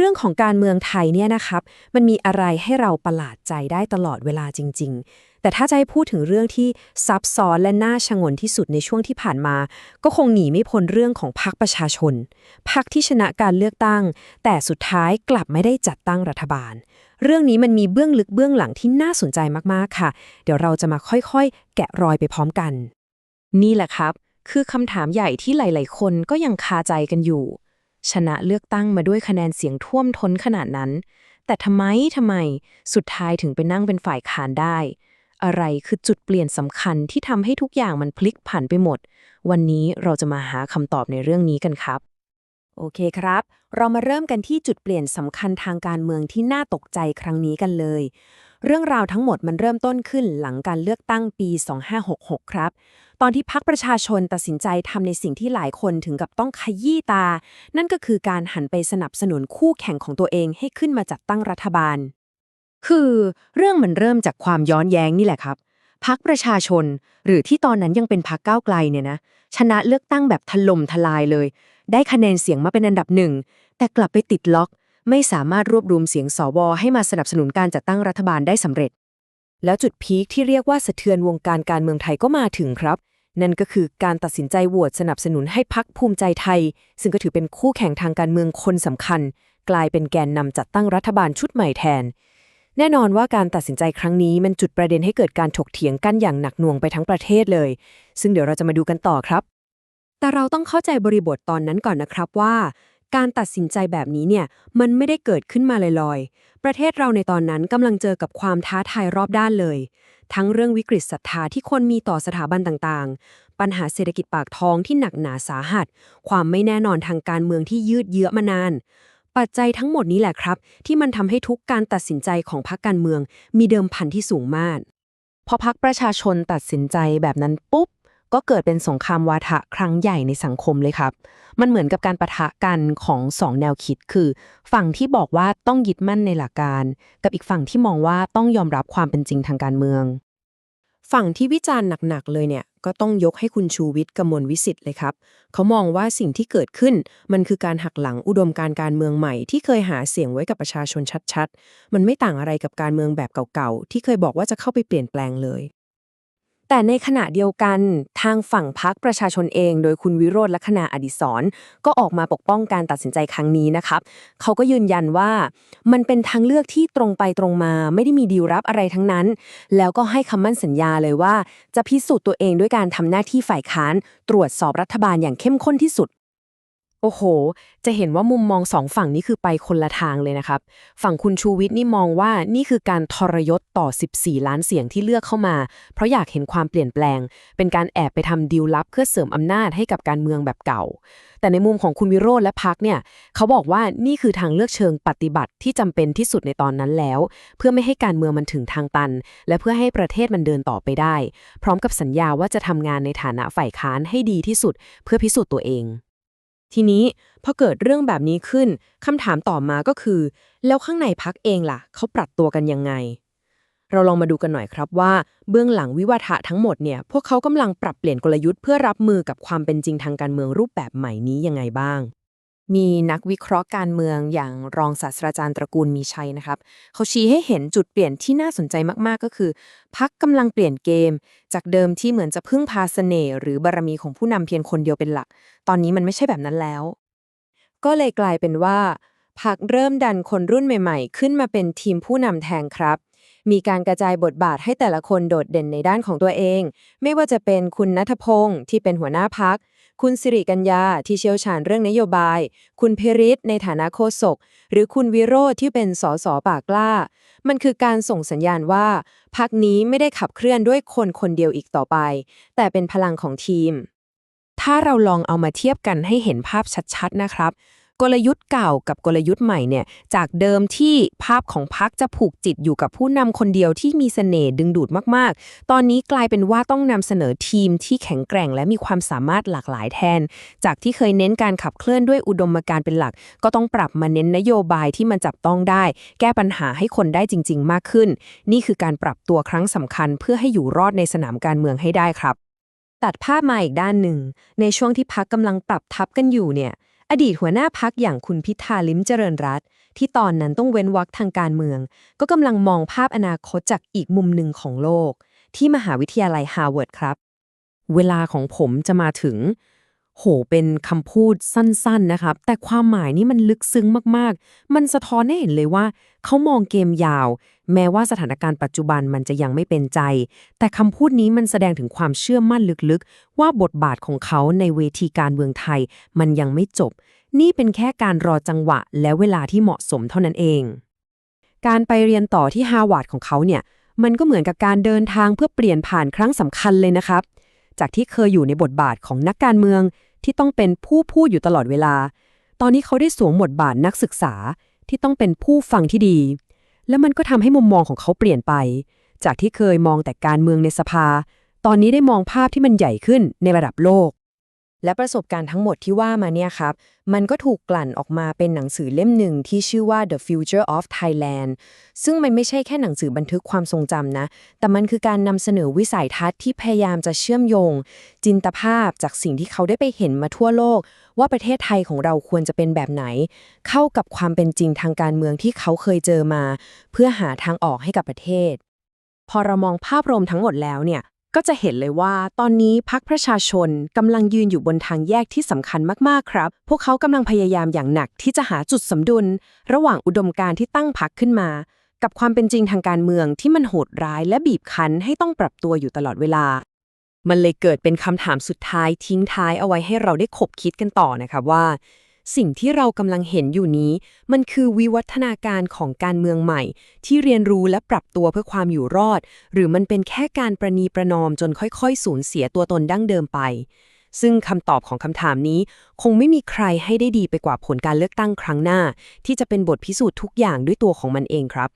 เรื่องของการเมืองไทยเนี่ยนะครับ มันมีอะไรให้เราประหลาดใจได้ตลอดเวลาจริง ๆ แต่ถ้าจะให้พูดถึงเรื่องที่ซับซ้อนและน่าชงนที่สุดในช่วงที่ผ่านมา ก็คงหนีไม่พ้นเรื่องของพรรคประชาชน พรรคที่ชนะการเลือกตั้ง แต่สุดท้ายกลับไม่ได้จัดตั้งรัฐบาล เรื่องนี้มันมีเบื้องลึกเบื้องหลังที่น่าสนใจมากๆค่ะ เดี๋ยวเราจะมาค่อยๆ แกะรอยไปพร้อมกัน นี่แหละครับ คือคำถามใหญ่ที่หลาย ๆ คนก็ยังคาใจกันอยู่ ชนะเลือกตั้งมาด้วยคะแนนเสียงท่วมท้นขนาดนั้น แต่ทำไมทำไม สุดท้ายถึงไปนั่งเป็นฝ่ายค้านได้ อะไรคือจุดเปลี่ยนสำคัญที่ทำให้ทุกอย่างมันพลิกผันไปหมด วันนี้เราจะมาหาคำตอบในเรื่องนี้กันครับโอเคครับ เรามาเริ่มกันที่จุดเปลี่ยนสำคัญทางการเมืองที่น่าตกใจครั้งนี้กันเลย เรื่องราวทั้งหมดมันเริ่มต้นขึ้นหลังการเลือกตั้งปี 2566 ครับ ตอนที่พักประชาชนตัดสินใจทำในสิ่งที่หลายคนถึงกับต้องขยี้ตา นั่นก็คือการหันไปสนับสนุนคู่แข่งของตัวเองให้ขึ้นมาจัดตั้งรัฐบาล คือเรื่องมันเริ่มจากความย้อนแย้งนี่แหละครับพักประชาชน หรือที่ตอนนั้นยังเป็นพักก้าวไกลเนี่ยนะชนะเลือกตั้งแบบถล่มทลายเลย ได้คะแนนเสียงมาเป็นอันดับหนึ่ง แต่กลับไปติดล็อก ไม่สามารถรวบรวมเสียงสวให้มาสนับสนุนการจัดตั้งรัฐบาลได้สำเร็จ แล้วจุดพีคที่เรียกว่าสะเทือนวงการการเมืองไทยก็มาถึงครับ นั่นก็คือการตัดสินใจโหวตสนับสนุนให้พักภูมิใจไทย ซึ่งก็ถือเป็นคู่แข่งทางการเมืองคนสำคัญ กลายเป็นแกนนำจัดตั้งรัฐบาลชุดใหม่แทน แน่นอนว่าการตัดสินใจครั้งนี้มันจุดประเด็นให้เกิดการถกเถียงกันอย่างหนักหน่วงไปทั้งประเทศเลย ซึ่งเดี๋ยวเราจะมาดูกันต่อครับ แต่เราต้องเข้าใจบริบทตอนนั้นก่อนนะครับว่า การตัดสินใจแบบนี้เนี่ยมันไม่ได้เกิดขึ้นมาลอยๆ ประเทศเราในตอนนั้นกำลังเจอกับความท้าทายรอบด้านเลย ทั้งเรื่องวิกฤตศรัทธาที่คนมีต่อสถาบันต่างๆ ปัญหาเศรษฐกิจปากท้องที่หนักหนาสาหัส ความไม่แน่นอนทางการเมืองที่ยืดเยื้อมานาน ปัจจัยทั้งหมดนี้แหละครับ ที่มันทำให้ทุกการตัดสินใจของพรรคการเมือง มีเดิมพันที่สูงมากพอพักประชาชนตัดสินใจแบบนั้นปุ๊บ ก็เกิดเป็นสงครามวาทะครั้งใหญ่ในสังคมเลยครับ มันเหมือนกับการประทะกันของสองแนวคิดคือ ฝั่งที่บอกว่าต้องยึดมั่นในหลักการ กับอีกฝั่งที่มองว่าต้องยอมรับความเป็นจริงทางการเมือง ฝั่งที่วิจารณ์หนักๆเลยเนี่ยก็ต้องยกให้คุณชูวิทย์กมลวิสิทธิ์เลยครับ เขามองว่าสิ่งที่เกิดขึ้น มันคือการหักหลังอุดมการการเมืองใหม่ที่เคยหาเสียงไว้กับประชาชนชัดๆ มันไม่ต่างอะไรกับการเมืองแบบเก่าๆ ที่เคยบอกว่าจะเข้าไปเปลี่ยนแปลงเลย แต่ในขณะเดียวกันทางฝั่งพักประชาชนเอง โดยคุณวิโรธลักษณะอดิศรก็ออกมาปกป้องการตัดสินใจครั้งนี้นะครับ เขาก็ยืนยันว่า มันเป็นทางเลือกที่ตรงไปตรงมา ไม่ได้มีดีลรับอะไรทั้งนั้น แล้วก็ให้คำมั่นสัญญาเลยว่า จะพิสูจน์ตัวเองด้วยการทำหน้าที่ฝ่ายค้าน ตรวจสอบรัฐบาลอย่างเข้มข้นที่สุด โอ้โห จะเห็นว่ามุมมองสองฝั่งนี้คือไปคนละทางเลยนะครับ ฝั่งคุณชูวิทย์นี่มองว่านี่คือการทรยศต่อ 14 ล้านเสียงที่เลือกเข้ามา เพราะอยากเห็นความเปลี่ยนแปลง เป็นการแอบไปทำดีลลับเพื่อเสริมอำนาจให้กับการเมืองแบบเก่า แต่ในมุมของคุณวิโรธและพักเนี่ยเขาบอกว่านี่คือทางเลือกเชิงปฏิบัติที่จำเป็นที่สุดในตอนนั้นแล้ว เพื่อไม่ให้การเมืองมันถึงทางตัน และเพื่อให้ประเทศมันเดินต่อไปได้ พร้อมกับสัญญาว่าจะทำงานในฐานะฝ่ายค้านให้ดีที่สุด เพื่อพิสูจน์ตัวเอง ทีนี้พอเกิดเรื่องแบบนี้ขึ้นคำถามต่อมาก็คือ แล้วข้างในพักเองล่ะ เขาปรับตัวกันยังไง เราลองมาดูกันหน่อยครับว่า เบื้องหลังวิวาทะทั้งหมดเนี่ยพวกเขากำลังปรับเปลี่ยนกลยุทธ์เพื่อรับมือกับความเป็นจริงทางการเมืองรูปแบบใหม่นี้ยังไงบ้าง มีนักวิเคราะห์การเมืองอย่างรองศาสตราจารย์ตระกูลมีชัยนะครับ เขาชี้ให้เห็นจุดเปลี่ยนที่น่าสนใจมากๆ ก็คือพักกำลังเปลี่ยนเกม จากเดิมที่เหมือนจะพึ่งพาเสน่ห์หรือบารมีของผู้นำเพียงคนเดียวเป็นหลัก ตอนนี้มันไม่ใช่แบบนั้นแล้ว ก็เลยกลายเป็นว่าพักเริ่มดันคนรุ่นใหม่ ๆ ขึ้นมาเป็นทีมผู้นำแทนครับ มีการกระจายบทบาทให้แต่ละคนโดดเด่นในด้านของตัวเอง ไม่ว่าจะเป็นคุณนัทพงศ์ที่เป็นหัวหน้าพัก คุณสิริกัญญาที่เชี่ยวชาญเรื่องนโยบาย คุณเพริศในฐานะโฆษก หรือคุณวิโรธที่เป็นสสปากกล้า มันคือการส่งสัญญาณว่าพักนี้ไม่ได้ขับเคลื่อนด้วยคนคนเดียวอีกต่อไป แต่เป็นพลังของทีม ถ้าเราลองเอามาเทียบกันให้เห็นภาพชัดๆนะครับ กลยุทธ์เก่ากับกลยุทธ์ใหม่เนี่ยจากเดิมที่ภาพของพักจะผูกจิตอยู่กับผู้นำคนเดียวที่มีเสน่ห์ดึงดูดมากๆ ตอนนี้กลายเป็นว่าต้องนำเสนอทีมที่แข็งแกร่งและมีความสามารถหลากหลายแทน จากที่เคยเน้นการขับเคลื่อนด้วยอุดมการณ์เป็นหลัก ก็ต้องปรับมาเน้นนโยบายที่มันจับต้องได้ แก้ปัญหาให้คนได้จริง ๆ มากขึ้น นี่คือการปรับตัวครั้งสำคัญ เพื่อให้อยู่รอดในสนามการเมืองให้ได้ครับตัดภาพมาอีกด้านหนึ่ง ในช่วงที่พักกำลังปรับทับกันอยู่เนี่ย อดีตหัวหน้าพักอย่างคุณพิธาลิ้มเจริญรัตที่ตอนนั้นต้องเว้นวรรคทางการเมือง ก็กำลังมองภาพอนาคตจากอีกมุมหนึ่งของโลก ที่มหาวิทยาลัยฮาร์วาร์ดครับ เวลาของผมจะมาถึง โหเป็นคำพูดสั้นๆนะครับ แต่ความหมายนี่มันลึกซึ้งมากๆ มันสะท้อนให้เห็นเลยว่า เขามองเกมยาว แม้ว่าสถานการณ์ปัจจุบันมันจะยังไม่เป็นใจ แต่คำพูดนี้มันแสดงถึงความเชื่อมั่นลึกๆ ว่าบทบาทของเขาในเวทีการเมืองไทย มันยังไม่จบ นี่เป็นแค่การรอจังหวะ และเวลาที่เหมาะสมเท่านั้นเอง การไปเรียนต่อที่ฮาร์วาร์ดของเขาเนี่ยมันก็เหมือนกับการเดินทางเพื่อเปลี่ยนผ่านครั้งสำคัญเลยนะครับ จากที่เคยอยู่ในบทบาทของนักการเมือง ที่ต้องเป็นผู้พูดอยู่ตลอดเวลา ตอนนี้เขาได้สวมบทบาทนักศึกษาที่ต้องเป็นผู้ฟังที่ดี และมันก็ทำให้มุมมองของเขาเปลี่ยนไป จากที่เคยมองแต่การเมืองในสภา ตอนนี้ได้มองภาพที่มันใหญ่ขึ้นในระดับโลก และประสบการณ์ทั้งหมดที่ว่ามาเนี่ยครับ มันก็ถูกกลั่นออกมาเป็นหนังสือเล่มหนึ่งที่ชื่อว่า The Future of Thailand ซึ่งมันไม่ใช่แค่หนังสือบันทึกความทรงจำนะ แต่มันคือการนำเสนอวิสัยทัศน์ที่พยายามจะเชื่อมโยง จินตภาพจากสิ่งที่เขาได้ไปเห็นมาทั่วโลก ว่าประเทศไทยของเราควรจะเป็นแบบไหน เข้ากับความเป็นจริงทางการเมืองที่เขาเคยเจอมา เพื่อหาทางออกให้กับประเทศ พอเรามองภาพรวมทั้งหมดแล้วเนี่ย ก็จะเห็นเลยว่าตอนนี้พักประชาชนกำลังยืนอยู่บนทางแยกที่สำคัญมากๆครับ พวกเขากำลังพยายามอย่างหนักที่จะหาจุดสมดุล ระหว่างอุดมการที่ตั้งพักขึ้นมา กับความเป็นจริงทางการเมืองที่มันโหดร้ายและบีบคั้นให้ต้องปรับตัวอยู่ตลอดเวลา มันเลยเกิดเป็นคำถามสุดท้ายทิ้งท้ายเอาไว้ให้เราได้ขบคิดกันต่อนะครับว่า สิ่งที่เรากำลังเห็นอยู่นี้ มันคือวิวัฒนาการของการเมืองใหม่ ที่เรียนรู้และปรับตัวเพื่อความอยู่รอด หรือมันเป็นแค่การประนีประนอมจนค่อยๆ สูญเสียตัวตนดั้งเดิมไป ซึ่งคำตอบของคำถามนี้ คงไม่มีใครให้ได้ดีไปกว่าผลการเลือกตั้งครั้งหน้า ที่จะเป็นบทพิสูจน์ทุกอย่างด้วยตัวของมันเองครับ